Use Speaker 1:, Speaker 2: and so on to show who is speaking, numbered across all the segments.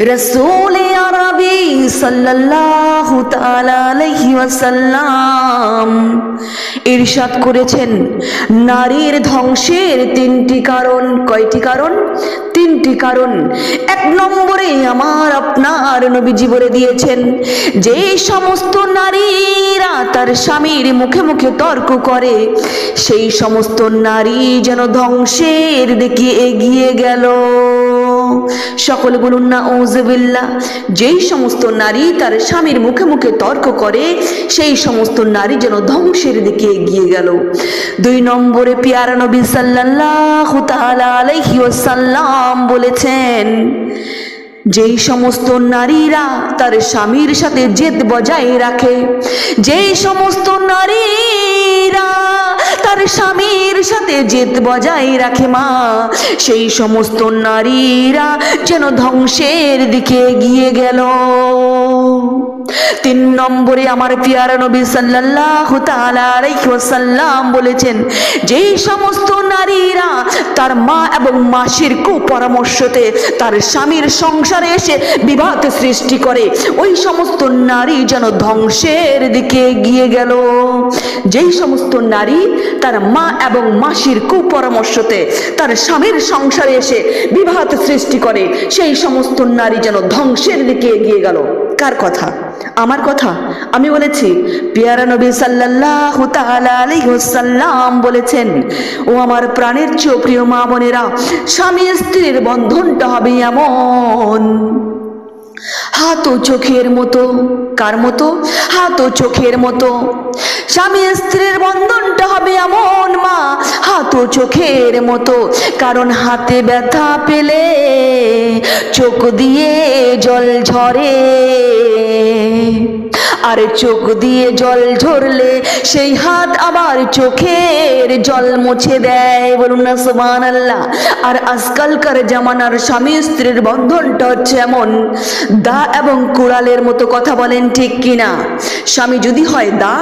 Speaker 1: রসুল তাআলা আলাইহি ওয়াসাল্লাম ইরশাদ করেছেন। নারীর ধ্বংসের তিনটি কারণ, কয়টি কারণ? তিনটি কারণ। এক নম্বরে আমার আপনার নবীজি বলে দিয়েছেন যে, সমস্ত নারীরা তার স্বামীর মুখে মুখে তর্ক করে। সেই সমস্ত নারী যেন ধ্বংসের দিকে এগিয়ে গেল। সকলে বলুন না ওজবিল্লা যেই সমস্ত নারী তার স্বামীর মুখে মুখে তর্ক করে, সেই সমস্ত নারী যেন ধ্বংসের দিকে এগিয়ে গেল। দুই নম্বরে পিয়ারা নবী তাআলা আলাইহি ওয়াসাল্লাম বলেছেন, যেই সমস্ত নারীরা তার স্বামীর সাথে জেদ বজায় রাখে, যেই সমস্ত নারীরা তার স্বামীর সাথে জেদ বজায় রাখে মা। সেই সমস্ত নারীরা যেন ধ্বংসের দিকে এগিয়ে গেল। তিন নম্বরে আমার পিয়ারা নবী আলাইহি ওয়াসাল্লাম বলেছেন যেই সমস্ত নারীরা তার মা এবং মাসির কুপরামর্শতে তার স্বামীর সংসারে এসে বিবাদ সৃষ্টি করে, ওই সমস্ত নারী যেন ধ্বংসের দিকে এগিয়ে গেল। যেই সমস্ত নারী তার মা এবং মাসির কুপরামর্শতে তার স্বামীর সংসারে এসে বিবাদ সৃষ্টি করে। সেই সমস্ত নারী যেন ধ্বংসের দিকে এগিয়ে গেল। কার কথা? আমার কথা? আমি বলেছি, পিয়ারা নবী সাল্লাল্লাহু তাআলা বলেছেন, ও আমার প্রাণের চেয়েও প্রিয় মা বোনেরা, স্বামী স্ত্রীর বন্ধনটা হবে এমন। হাত ও চোখের মতো। কার মতো? হাত ও চোখের মতো। স্বামী স্ত্রীর বন্ধনটা হবে এমন মা হাত ও চোখের মতো। কারণ হাতে ব্যথা পেলে চোখ দিয়ে জল ঝরে। আর চোখ দিয়ে জল ঝরলে সেই হাত আবার চোখের জল মুছে দেয়। বলুন না সুমান আল্লাহ আর আজকালকার জামানার স্বামী স্ত্রীর বন্ধনটা হচ্ছে এমন। দা এবং কুড়ালের মতো কথা বলেন ঠিক কিনা? স্বামী যদি হয় দা,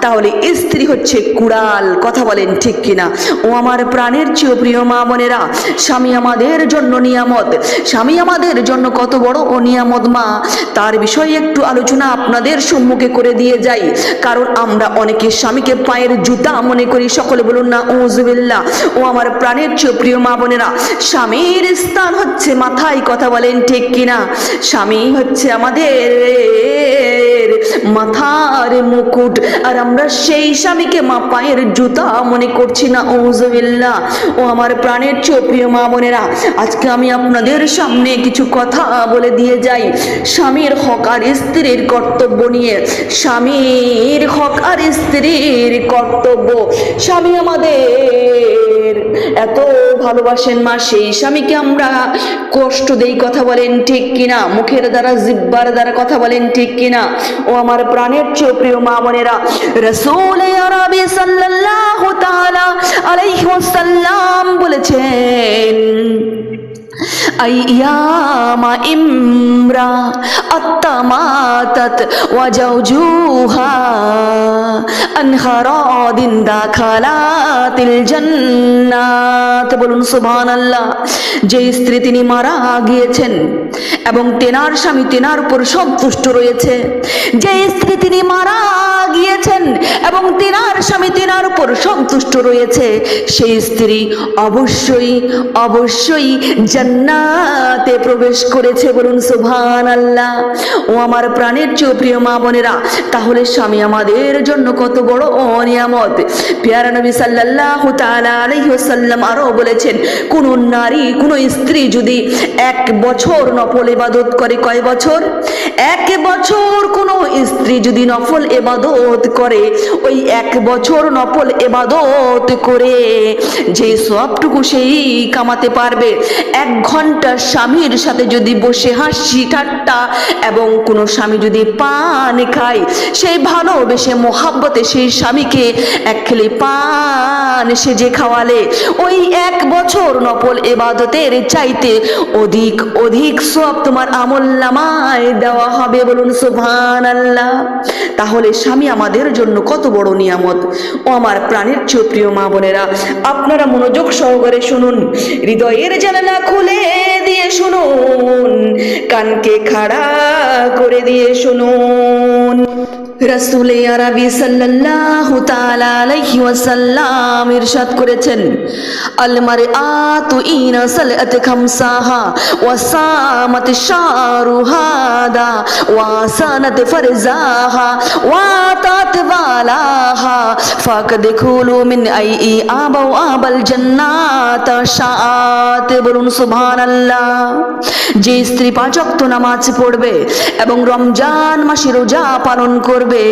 Speaker 1: তাহলে স্ত্রী হচ্ছে কুড়াল, কথা বলেন ঠিক কিনা? ও আমার প্রাণের চেয়েও প্রিয় মা বোনেরা, স্বামী আমাদের জন্য নিয়ামত। স্বামী আমাদের জন্য কত বড় ও নিয়ামত মা। তার বিষয়ে একটু আলোচনা আপনাদের সম্মুখে করে দিয়ে যাই। কারণ আমরা অনেকে স্বামীকে পায়ের জুতা মনে করি, সকলে বলুন না ওজবিল্লা ও আমার প্রাণের প্রিয় মা বোনেরা, স্বামীর স্থান হচ্ছে মাথায় কথা বলেন ঠিক কিনা? স্বামী হচ্ছে আমাদের মাথার মুকুট। আর আমরা সেই স্বামীকে মা পায়ের জুতা মনে করছি না ওজবিল্লা ও আমার প্রাণের চেয়ে প্রিয় মা বোনেরা, আজকে আমি আপনাদের সামনে কিছু কথা বলে দিয়ে যাই। স্বামীর হক আর স্ত্রীর কর্তব্য নিয়ে। স্বামীর হক আর স্ত্রীর কর্তব্য। স্বামী আমাদের এত ভালোবাসেন মা, সেই স্বামীকে আমরা কষ্ট দেই কথা বলেন ঠিক কিনা? মুখের দ্বারা, জিব্বার দ্বারা কথা বলেন ঠিক কিনা? ও আমার প্রাণের চেয়ে প্রিয় মা বোনেরা রসুল আরবি সাল্লাল্লাহু তাআলা আলাইহি ওয়াসাল্লাম বলেছেন أيام امرأة ماتت وزوجها أنهراد دخلت সাথে বলুন সুবহান আল্লাহ যে স্ত্রী তিনি মারা গিয়েছেন এবং তেনার স্বামী তেনার উপর সন্তুষ্ট রয়েছে যে স্ত্রী তিনি মারা গিয়েছেন এবং তেনার স্বামী তেনার উপর সন্তুষ্ট রয়েছে, সেই স্ত্রী অবশ্যই অবশ্যই জান্নাতে প্রবেশ করেছে বলুন সুভান আল্লাহ ও আমার প্রাণের চেয়ে প্রিয় মা বোনেরা, তাহলে স্বামী আমাদের জন্য কত বড় অনিয়ামত। পেয়ারা নবী সাল্লাহ তাআলা আলাইহি ওয়াসাল্লাম বলেছেন, কোন নারী, কোন স্ত্রী যদি এক বছর নফল ইবাদত করে, কয় বছর? এক বছর কোন স্ত্রী যদি নফল ইবাদত করে, ওই এক বছর নফল ইবাদত করে যে সবটুকু সেই কামাতে পারবে। এক ঘণ্টা স্বামীর সাথে যদি বসে হাসি ঠাট্টা এবং কোনো স্বামী যদি পান খায়, সেই ভালোবেসে মোহাব্বতে সেই স্বামীকে এক খেলি পান সেজে খাওয়ালে, ওই এক বছর নফল এবাদতের চাইতে অধিক অধিক সব তোমার আমল নামায় দেওয়া হবে বলুন সুবহান আল্লাহ তাহলে স্বামী আমাদের জন্য কত বড় নিয়ামত। ও আমার প্রাণের চেয়ে প্রিয় মা বোনেরা, আপনারা মনোযোগ সহকারে শুনুন, হৃদয়ের জানালা খুলে দিয়ে শুনুন, কানকে খাড়া করে দিয়ে শুনুন। রাসূলে আরবি সাল্লাল্লাহু তাআলা আলাইহি ওয়াসাল্লাম ইরশাদ করেছেন আল মারআতু ইনা সালাত খামসাহা ওয়া সামাত শারুহাদা ওয়া সানাত ফারজাহা ওয়া তাত ওয়ালাহা ফাকাদ খুলু মিন আই আবাও আবাল জান্নাত শাআত বলুন সুবহানাল্লাহ। যে স্ত্রী পাঁচ ওয়াক্ত নামাজ পড়বে এবং রমজান মাসে রোজা পালন করবে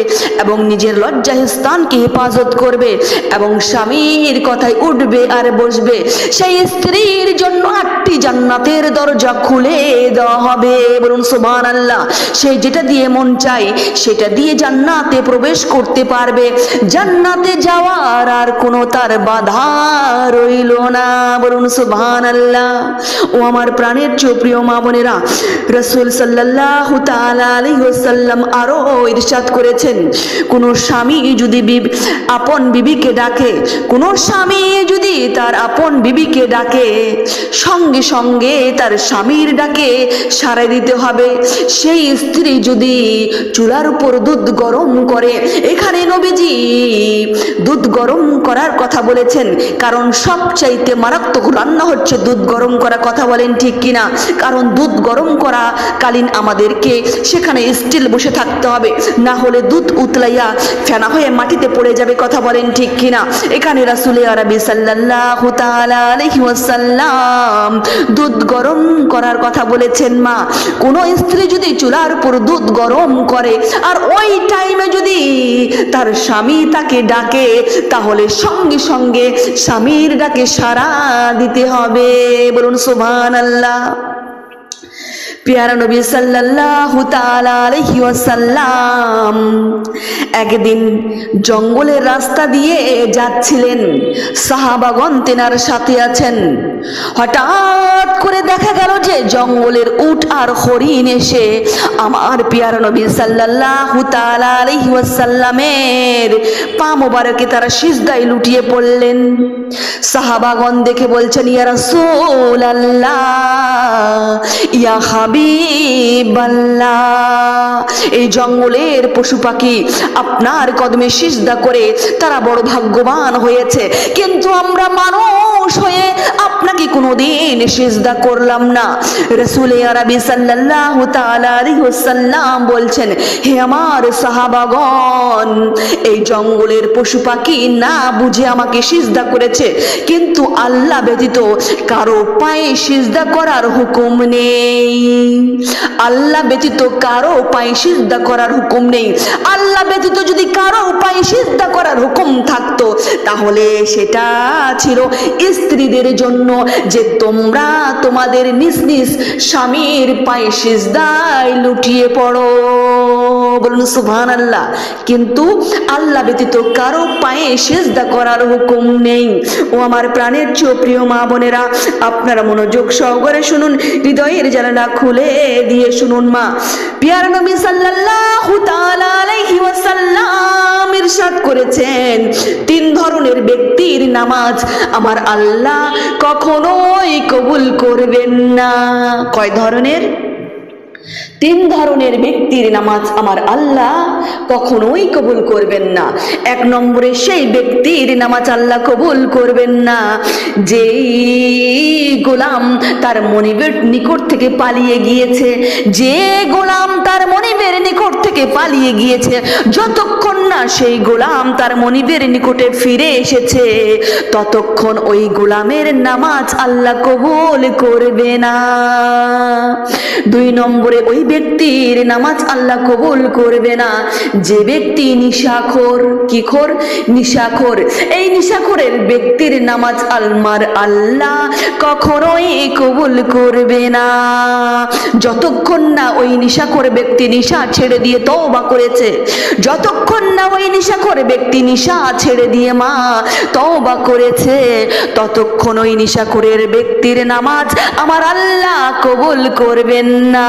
Speaker 1: এবং নিজের লজ্জা স্থানকে হেফাজত করবে এবং স্বামীর কথায় উঠবে আর বসবে। সেই স্ত্রীর জন্য আটটি জান্নাতের দরজা খুলে দেওয়া হবে। বলুন সুবহান আল্লাহ সে যেটা দিয়ে মন চাই সেটা দিয়ে জান্নাতে প্রবেশ করতে পারবে। জান্নাতে যাওয়ার আর কোনো তার বাধা রইল না। বলুন সুবহান আল্লাহ ও আমার প্রাণের চোপ্রিয় প্রিয় মা বোনেরা, রসুল সাল্লাল্লাহু তাআলা আলাইহি ওয়াসাল্লাম আরও ইরশাদ করেছেন। কোন স্বামী যদি আপন বিবিকে ডাকে, কোন স্বামী যদি তার আপন বিবিকে ডাকে, সঙ্গে সঙ্গে তার স্বামীর ডাকে সাড়া দিতে হবে। সেই স্ত্রী যদি চুলার উপর দুধ গরম করে, এখানে নবীজি দুধ গরম করার কথা বলেছেন। কারণ সবচাইতে মারাত্মক রান্না হচ্ছে দুধ গরম করা, কথা বলেন ঠিক কিনা? কারণ দুধ গরম করা কালীন আমাদেরকে, সেখানে স্টিল বসে থাকতে হবে। না হলে দুধ উতলাইয়া ফেনা হয়ে মাটিতে পড়ে যাবে কথা বলেন ঠিক কিনা? এখানে রাসুলে আরবি তাআলা দুধ গরম করার কথা বলেছেন মা। কোন স্ত্রী যদি চুলার উপর দুধ গরম করে আর ওই টাইমে যদি তার স্বামী তাকে ডাকে, তাহলে সঙ্গে সঙ্গে স্বামীর ডাকে সাড়া দিতে হবে। বলুন সুবহান আল্লাহ পেয়ারা নবী আলাইহি ওয়াসাল্লাম একদিন জঙ্গলের রাস্তা দিয়ে যাচ্ছিলেন। সাহাবাগণ তেনার সাথে আছেন। হঠাৎ করে দেখা গেল যে জঙ্গলের উট আর হরিণ এসে আমার পেয়ারা নবী আলাইহি ওয়াসাল্লামের পা মোবারকে তারা সিজদায় লুটিয়ে পড়লেন। সাহাবাগণ দেখে বলছেন, ইয়া রাসূলুল্লাহ, ইয়া হাবিবাল্লাহ। এই জঙ্গলের পশু পাখি আপনার কদমে সিজদা করে তারা বড় ভাগ্যবান হয়েছে। কিন্তু আমরা মানুষ হয়ে আপনাকে কোনোদিন সিজদা করলাম না। রসুল আরবি আলাইহি ওয়াসাল্লাম বলছেন, হে আমার সাহাবাগণ, এই জঙ্গলের পশু পাখি না বুঝে আমাকে সিজদা করেছে। কিন্তু আল্লাহ ব্যতীত কারও পায়ে সিজদা করার হুকুম নেই। আল্লাহ ব্যতীত কারও পায়ে সিজদা করার হুকুম নেই। আল্লাহ ব্যতীত যদি কারও পায়ে সিজদা করার হুকুম থাকতো, তাহলে সেটা ছিল স্ত্রীদের জন্য যে তোমরা তোমাদের নিজ নিজ স্বামীর পায়ে সিজদায় লুটিয়ে পড়ো। বলুন সুবহান আল্লাহ কিন্তু আল্লাহ ব্যতীত কারও পায়ে সেজদা করার হুকুম নেই। ও আমার প্রাণের চেয়ে প্রিয় মা বোনেরা, আপনারা মনোযোগ সহকারে শুনুন, হৃদয়ের জানালা খুলে দিয়ে শুনুন মা। পিয়ার নবী সাল্লাল্লাহু তাআলা আলাইহি ওয়াসাল্লাম ইরশাদ করেছেন, তিন ধরনের ব্যক্তির নামাজ আমার আল্লাহ কখনোই কবুল করবেন না। কয় ধরনের? তিন ধরনের ব্যক্তির নামাজ আমার আল্লাহ কখনোই কবুল করবেন না। এক নম্বরে সেই ব্যক্তির নামাজ আল্লাহ কবুল করবেন না। যেই গোলাম তার মনিবের নিকট থেকে পালিয়ে গিয়েছে, যে গোলাম তার মনিবের নিকট থেকে পালিয়ে গিয়েছে, যতক্ষণ না সেই গোলাম তার মনিবের নিকটে ফিরে এসেছে, ততক্ষণ ওই গোলামের নামাজ আল্লাহ কবুল করবে না। দুই নম্বরে ওই ব্যক্তির নামাজ আল্লাহ কবুল করবে না। যে ব্যক্তি নিশাখোর, কি খোর? নিশাখোর। এই নিশাখোরের ব্যক্তির নামাজ আলমার আল্লাহ কখনোই কবুল করবে না। যতক্ষণ না ওই নিশাখোর ব্যক্তি নিশা ছেড়ে দিয়ে তওবা করেছে, যতক্ষণ না ওই নিশাখোর ব্যক্তি নিশা ছেড়ে দিয়ে মা তওবা করেছে, ততক্ষণ ওই নিশাখোরের ব্যক্তির নামাজ আমার আল্লাহ কবুল করবেন না।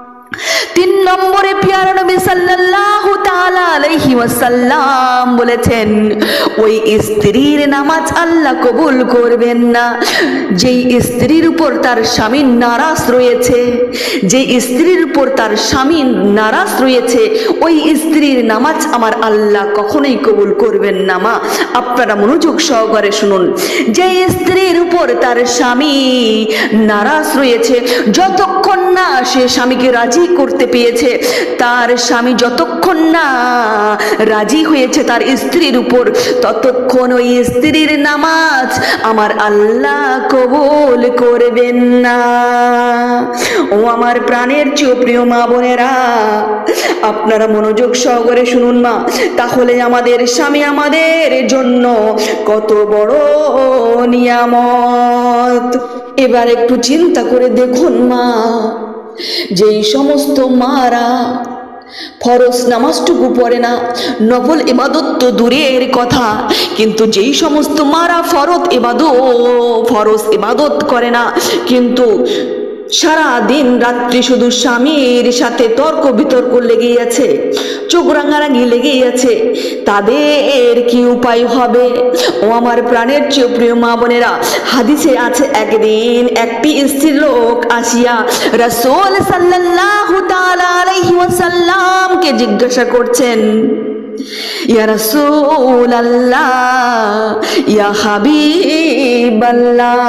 Speaker 1: তিন নম্বরে পিয়ারা নবী সাল্লাল্লাহু তাআলা আলাইহি ওয়াসাল্লাম বলেছেন, ওই স্ত্রীর নামাজ আল্লাহ কবুল করবেন না। যেই স্ত্রীর উপর তার স্বামী নারাজ রয়েছে যে স্ত্রীর উপর তার স্বামী নারাজ রয়েছে, ওই স্ত্রীর নামাজ আমার আল্লাহ কখনোই কবুল করবেন না, মা। আপনারা মনোযোগ সহকারে শুনুন। যে স্ত্রীর উপর তার স্বামী নারাজ রয়েছে, যতক্ষণ না সে স্বামীকে রাজি করতে পেয়েছে। তার স্বামী যতক্ষণ না রাজি হয়েছে তার স্ত্রীর উপর, ততক্ষণ ওই স্ত্রীর নামাজ আমার আল্লাহ কবুল করবেন না। ও আমার প্রাণের চেয়ে প্রিয় মা বোনেরা, আপনারা মনোযোগ সহকারে শুনুন মা। তাহলে আমাদের স্বামী আমাদের জন্য কত বড় নিয়ামত। এবার একটু চিন্তা করে দেখুন মা। যেই সমস্ত মারা ফরস নামাজটুকু পড়ে না, নফল এবাদত তো দূরের কথা, কিন্তু যেই সমস্ত মারা ফরত এবাদত ফরস এবাদত করে না, কিন্তু সারা দিন রাত্রি শুধু স্বামীর সাথে তর্ক বিতর্ক লেগেই আছে, চোখ রাঙারাঙি লেগেই আছে। তাদের কি উপায় হবে? ও আমার প্রাণের চেয়ে প্রিয় মা বোনেরা, হাদিসে আছে, একদিন একটি স্ত্রী লোক আসিয়া রাসূল আলাইহি ওয়াসাল্লামকে জিজ্ঞাসা করছেন ইয়া রাসূলাল্লাহ ইয়া হাবিবাল্লাহ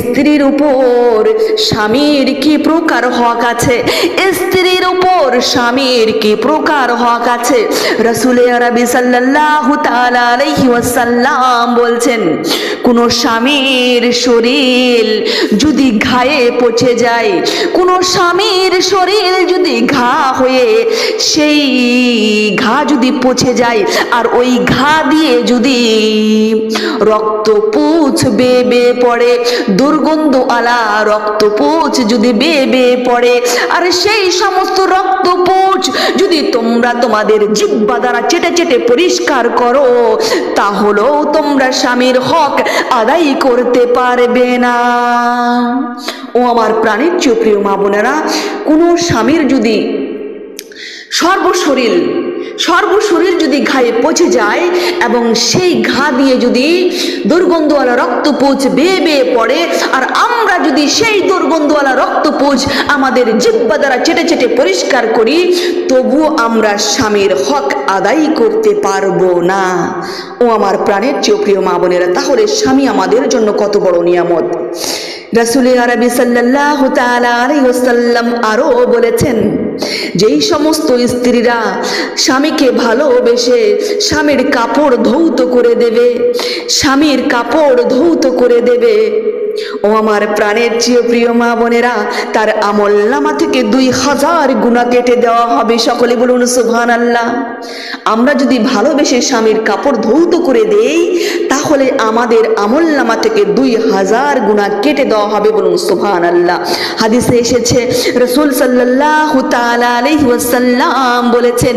Speaker 1: স্ত্রীর উপর স্বামীর কি প্রকার হক আছে? স্ত্রীর উপর স্বামীর কি প্রকার হক আছে? রাসূল আরবি সাল্লাল্লাহু তাআলা আলাইহি ওয়াসাল্লাম বলছেন, কোন স্বামীর শরীর যদি ঘায়ে পচে যায়, কোন স্বামীর শরীর যদি ঘা হয়ে, সেই ঘা যদি পচে যায়। আর ওই ঘা দিয়ে যদি রক্ত পুছ বে বে পড়ে, দুর্গন্ধ আলা রক্ত পুছ যদি বে বে পড়ে, আর সেই সমস্ত রক্ত পুছ যদি তোমরা তোমাদের জিব্বা দ্বারা চেটে চেটে পরিষ্কার করো তাহলেও তোমরা স্বামীর হক আদায় করতে পারবে না। ও আমার প্রাণীর চেয়ে প্রিয় মা বোনেরা, কোনো স্বামীর যদি সর্বশরীর সর্বশরীর যদি ঘায়ে পচে যায় এবং সেই ঘা দিয়ে যদি দুর্গন্ধওয়ালা রক্তপুজ বেয়ে বেয়ে পড়ে, আর আমরা যদি সেই দুর্গন্ধওয়ালা রক্তপুজ আমাদের জিব্বা দ্বারা চেটে চেটে পরিষ্কার করি তবুও আমরা স্বামীর হক আদায় করতে পারব না। ও আমার প্রাণের চেয়ে প্রিয় মা বোনেরা, তাহলে স্বামী আমাদের জন্য কত বড় নিয়ামত। রাসুল আরবি সাল্লাহ তালাম আরও বলেছেন যেই সমস্ত স্ত্রীরা স্বামীকে ভালোবেসে স্বামীর কাপড় ধৌত করে দেবে, স্বামীর কাপড় ধৌত করে দেবে ও আমার প্রাণের চেয়ে প্রিয় মা বোনেরা, তার আমল নামা থেকে দুই হাজার গুণা কেটে দেওয়া হবে। সকলে বলুন সুবহান আল্লাহ আমরা যদি ভালোবেসে স্বামীর কাপড় ধৌত করে দেই, তাহলে আমাদের আমল নামা থেকে দুই হাজার গুণা কেটে দেওয়া হবে বলুন সুবহান আল্লাহ হাদিসে এসেছে, রসুল সাল্লাহ আলাইহি ওয়াসাল্লাম বলেছেন,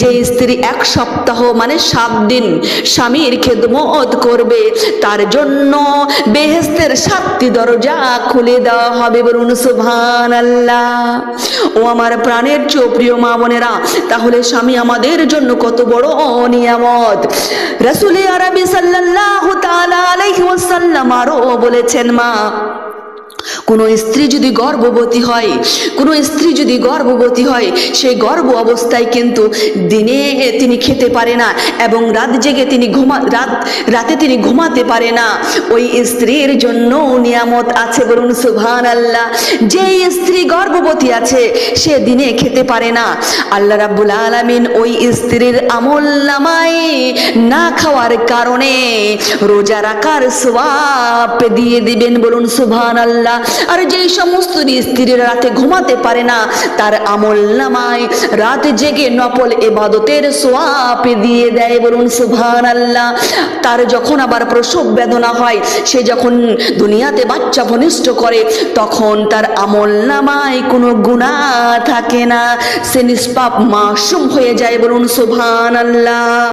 Speaker 1: যে স্ত্রী এক সপ্তাহ মানে সাত দিন স্বামীর খেদমত করবে, তার জন্য বেহেস্তের সাতটি দরজা খুলে দেওয়া হবে বলুন সুভান আল্লাহ ও আমার প্রাণের চোপ্রিয় প্রিয় মা বোনেরা, তাহলে স্বামী আমাদের জন্য কত বড় অনিয়ামত রাসূল আরবি সাল্লাহ তালা আলাইহি ওয়াসাল্লাম আরও বলেছেন, মা কোনো স্ত্রী যদি গর্ভবতী হয়, কোনো স্ত্রী যদি গর্ভবতী হয় সেই গর্ভ অবস্থায় কিন্তু দিনে তিনি খেতে পারে না এবং রাত জেগে তিনি ঘুমা, রাত, রাতে তিনি ঘুমাতে পারে না। ওই স্ত্রীর জন্য নিয়ামত আছে বলুন সুভান আল্লাহ যে স্ত্রী গর্ভবতী আছে, সে দিনে খেতে পারে না। আল্লাহ রাব্বুল আলামিন ওই স্ত্রীর আমল নামায় না খাওয়ার কারণে রোজা রাখার সোয়াব দিয়ে দিবেন বলুন সুভান আল্লাহ আর যেই সমস্ত স্ত্রীরা রাতে ঘুমাতে পারে না, তার আমল নামায় রাত জেগে নফল এবাদতের সোয়াব দিয়ে দেয় বলুন সুভান আল্লাহ তার যখন আবার প্রসব বেদনা হয়, সে যখন দুনিয়াতে বাচ্চা ভনিষ্ঠ করে, তখন তার আমল নামায় কোনো গুণা থাকে না। সে নিষ্পাপ মাসুম হয়ে যায় বলুন সুভান আল্লাহ